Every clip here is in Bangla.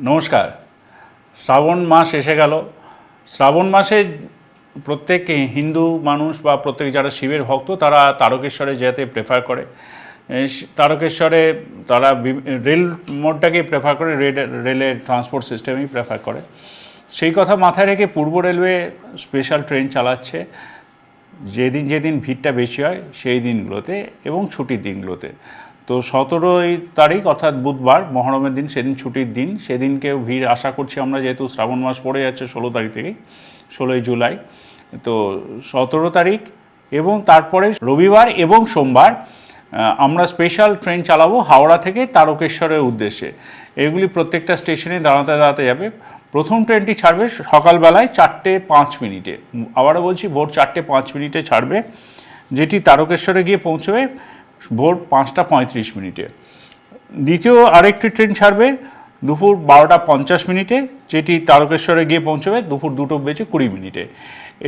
নমস্কার। শ্রাবণ মাস এসে গেল। শ্রাবণ মাসে প্রত্যেক হিন্দু মানুষ বা প্রত্যেক যারা শিবের ভক্ত, তারা তারকেশ্বরে যেতে প্রেফার করে। তারকেশ্বরে তারা রেল মোডটাকেই প্রেফার করে, রেল, রেলের ট্রান্সপোর্ট সিস্টেমই প্রেফার করে। সেই কথা মাথায় রেখে পূর্ব রেলওয়ে স্পেশাল ট্রেন চালাচ্ছে। যেদিন যেদিন ভিড়টা বেশি হয়, সেই দিনগুলোতে এবং ছুটির দিনগুলোতে। তো সতেরোই তারিখ, অর্থাৎ বুধবার, মহরমের দিন, সেদিন ছুটির দিন। সেদিনকেও ভিড় আশা করছি আমরা, যেহেতু শ্রাবণ মাস পড়ে যাচ্ছে ষোলো তারিখ থেকে, ষোলোই জুলাই। তো সতেরো তারিখ এবং তারপরে রবিবার এবং সোমবার আমরা স্পেশাল ট্রেন চালাবো হাওড়া থেকে তারকেশ্বরের উদ্দেশ্যে। এগুলি প্রত্যেকটা স্টেশনে দাঁড়াতে দাঁড়াতে যাবে। প্রথম ট্রেনটি ছাড়বে সকালবেলায় চারটে পাঁচ মিনিটে। আবারও বলছি, ভোর চারটে পাঁচ মিনিটে ছাড়বে। যেটি তারকেশ্বরে গিয়ে পৌঁছবে। ভোর পাঁচটা পঁয়ত্রিশ মিনিটে। দ্বিতীয় আরেকটি ট্রেন ছাড়বে দুপুর বারোটা পঞ্চাশ মিনিটে, যেটি তারকেশ্বরে গিয়ে পৌঁছবে দুপুর দুটো বেজে কুড়ি মিনিটে।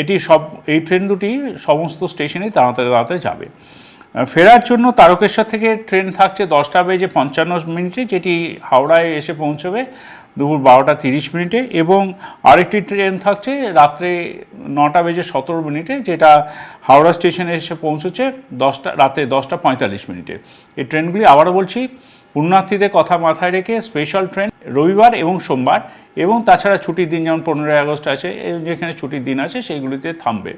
এটি সব, এই ট্রেন দুটি সমস্ত স্টেশনেই তাড়াতাড়ি তাড়াতাড়ি যাবে। ফেরার জন্য তারকেশ্বর থেকে ট্রেন থাকছে দশটা বেজে পঞ্চান্ন মিনিটে, যেটি হাওড়ায় এসে পৌঁছবে দুপুর বারোটা তিরিশ মিনিটে, এবং আরেকটি ট্রেন থাকছে রাত্রে নটা বেজে সতেরো মিনিটে, যেটা হাওড়া স্টেশনে এসে পৌঁছচ্ছে দশটা, রাতে দশটা পঁয়তাল্লিশ মিনিটে। এই ট্রেনগুলি আবারও বলছি, পুণ্যার্থীদের কথা মাথায় রেখে স্পেশাল ট্রেন রবিবার এবং সোমবার, এবং তাছাড়া ছুটির দিন যেমন পনেরোই আগস্ট আছে যেখানে ছুটির দিন আছে, সেইগুলিতে থামবে।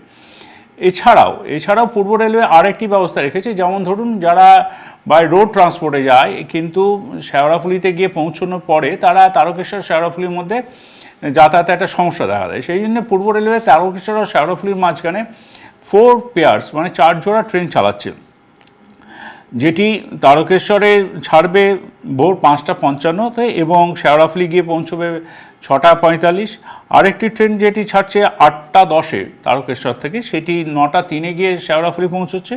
এছাড়াও এছাড়াও পূর্ব রেলওয়ে আরেকটি ব্যবস্থা রেখেছে, যেমন ধরুন যারা বাই রোড ট্রান্সপোর্টে যায়, কিন্তু শেওড়াফুলিতে গিয়ে পৌঁছানোর পরে তারা তারকেশ্বর শেওড়াফুলির মধ্যে যাতায়াতে একটা সমস্যা দেখা দেয়। সেই জন্য পূর্ব রেলওয়ে তারকেশ্বর ও শেওড়াফুলির মাঝখানে ফোর পেয়ার্স মানে চার জোড়া ট্রেন চালাচ্ছে। যেটি তারকেশ্বরে ছাড়বে ভোর পাঁচটা পঞ্চান্নতে এবং শেওড়াফুলি গিয়ে পৌঁছবে ছটা পঁয়তাল্লিশ, আরেকটি ট্রেন যেটি ছাড়ছে আটটা দশে তারকেশ্বর থেকে, সেটি নটা তিনে গিয়ে শেওড়াফুলি পৌঁছচ্ছে।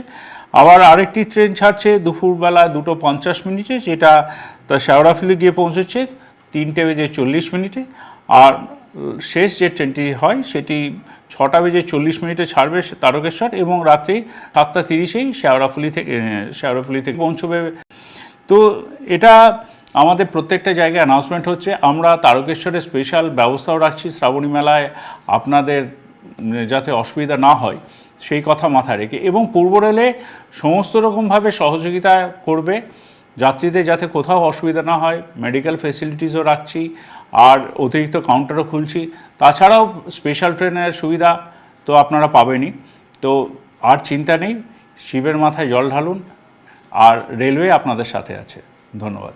আবার আরেকটি ট্রেন ছাড়ছে দুপুরবেলা দুটো পঞ্চাশ মিনিটে, যেটা তা শেওড়াফুলি গিয়ে পৌঁছচ্ছে তিনটে বেজে চল্লিশ মিনিটে। আর শেষ যে ট্রেনটি হয়, সেটি ছটা বেজে চল্লিশ মিনিটে ছাড়বে তারকেশ্বর এবং রাত্রি সাতটা তিরিশেই শেওড়াফুলি থেকে শেওড়াফুলি থেকে পৌঁছবে। তো এটা আমাদের প্রত্যেকটা জায়গায় অ্যানাউন্সমেন্ট হচ্ছে, আমরা তারকেশ্বরের স্পেশাল ব্যবস্থাও রাখছি, শ্রাবণী মেলায় আপনাদের যাতে অসুবিধা না হয়, সেই কথা মাথায় রেখে এবং পূর্ব রেলে সমস্ত রকমভাবে সহযোগিতা করবে, যাত্রীদের যাতে কোথাও অসুবিধা না হয় মেডিকেল ফেসিলিটিসও রাখছি, আর অতিরিক্ত কাউন্টারও খুলছি। তাছাড়াও স্পেশাল ট্রেনের সুবিধা তো আপনারা পাবেনই। তো আর চিন্তা নেই, শিবের মাথায় জল ঢালুন, আর রেলওয়ে আপনাদের সাথে আছে। ধন্যবাদ।